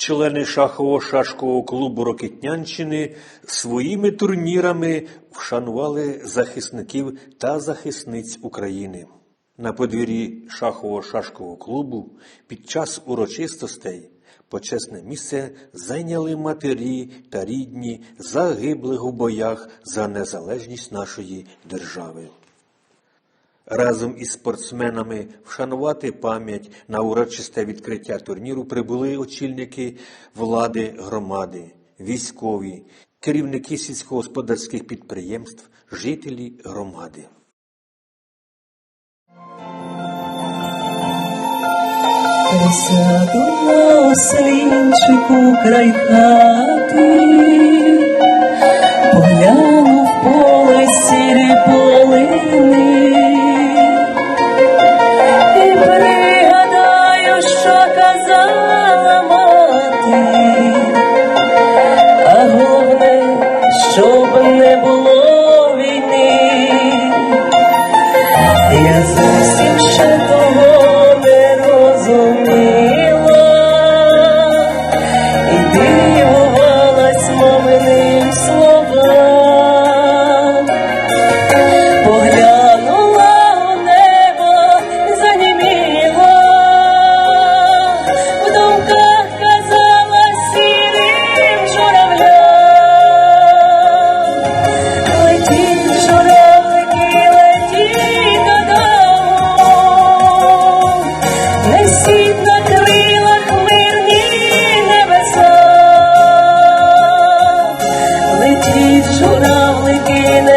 члени шахово-шашкового клубу Рокетнянщини своїми турнірами вшанували захисників та захисниць України. На подвір'ї шахово-шашкового клубу під час урочистостей почесне місце зайняли матері та рідні загиблих у боях за незалежність нашої держави. Разом із спортсменами вшанувати пам'ять на урочисте відкриття турніру прибули очільники влади громади, військові, керівники сільськогосподарських підприємств, жителі громади. Присяду на ослінчику край хати, Я зовсім চির সোনামকে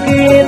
que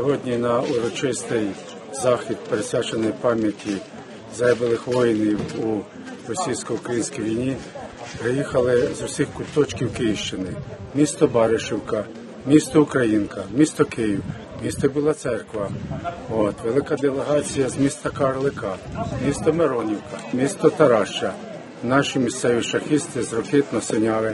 Сьогодні на урочистий захід, присвячений пам'яті загиблих воїнів у російсько-українській війні, приїхали з усіх куточків Київщини. Місто Баришівка, місто Українка, місто Київ, місто Біла Церква, от, велика делегація з міста Карлика, місто Миронівка, місто Тараща, наші місцеві шахісти з Рокитно-Синяви,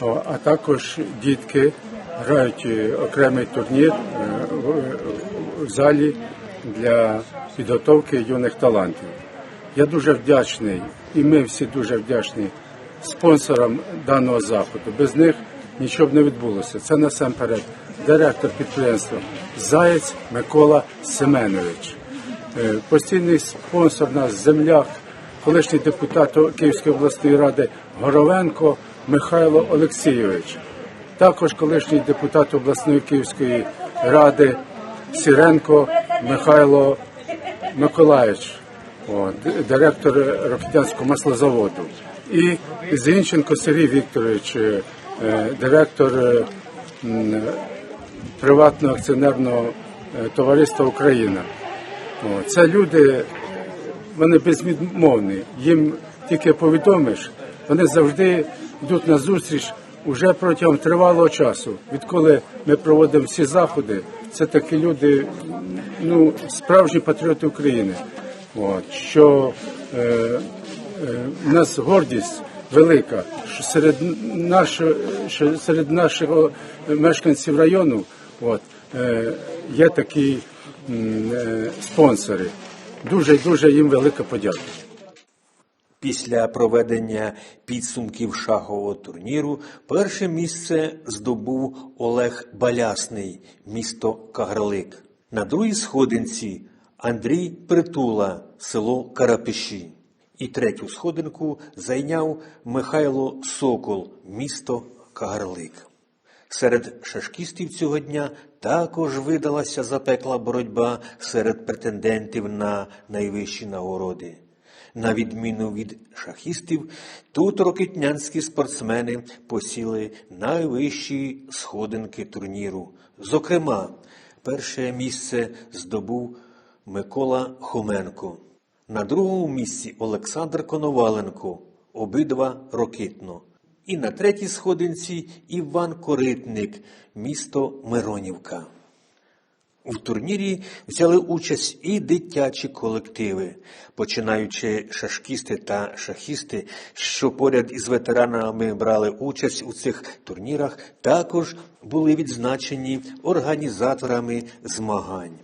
а також дітки грають е, окремий турнір е, в- в залі для підготовки юних талантів. Я дуже вдячний, і ми всі дуже вдячні спонсорам даного заходу. Без них нічого б не відбулося. Це насамперед директор підприємства Заєць Микола Семенович. Е, Постійний спонсор нас земляк, колишній депутат Київської обласної ради Горовенко Михайло Олексійович. Також колишній депутат обласної Київської ради Сіренко Михайло Миколаївич, директор Рокітянського маслозаводу. І Зінченко Сергій Вікторович, е, е, директор приватного акціонерного е, товариства Україна. Це люди, вони безмовні. Їм тільки повідомиш, вони завжди йдуть на зустріч уже протягом тривалого часу. Відколи ми проводимо всі заходи, це такі люди, ну, справжні патріоти України. От, що е, е, у нас гордість велика, що серед нашого, що серед нашого мешканців району от, е, є такі е, спонсори. Дуже дуже їм велика подяка. Після проведення підсумків шахового турніру перше місце здобув Олег Балясний, місто Кагарлик. На другій сходинці Андрій Притула, село Карапиші. І третю сходинку зайняв Михайло Сокол, місто Кагарлик. Серед шашкістів цього дня також видалася запекла боротьба серед претендентів на найвищі нагороди. На відміну від шахістів, тут рокетнянські спортсмени посіли найвищі сходинки турніру. Зокрема, перше місце здобув Микола Хоменко. На другому місці Олександр Коноваленко, обидва рокитно. І на третій сходинці Іван Коритник, місто Миронівка. У турнірі взяли участь і дитячі колективи, починаючи шашкісти та шахісти, що поряд із ветеранами брали участь у цих турнірах, також були відзначені організаторами змагань.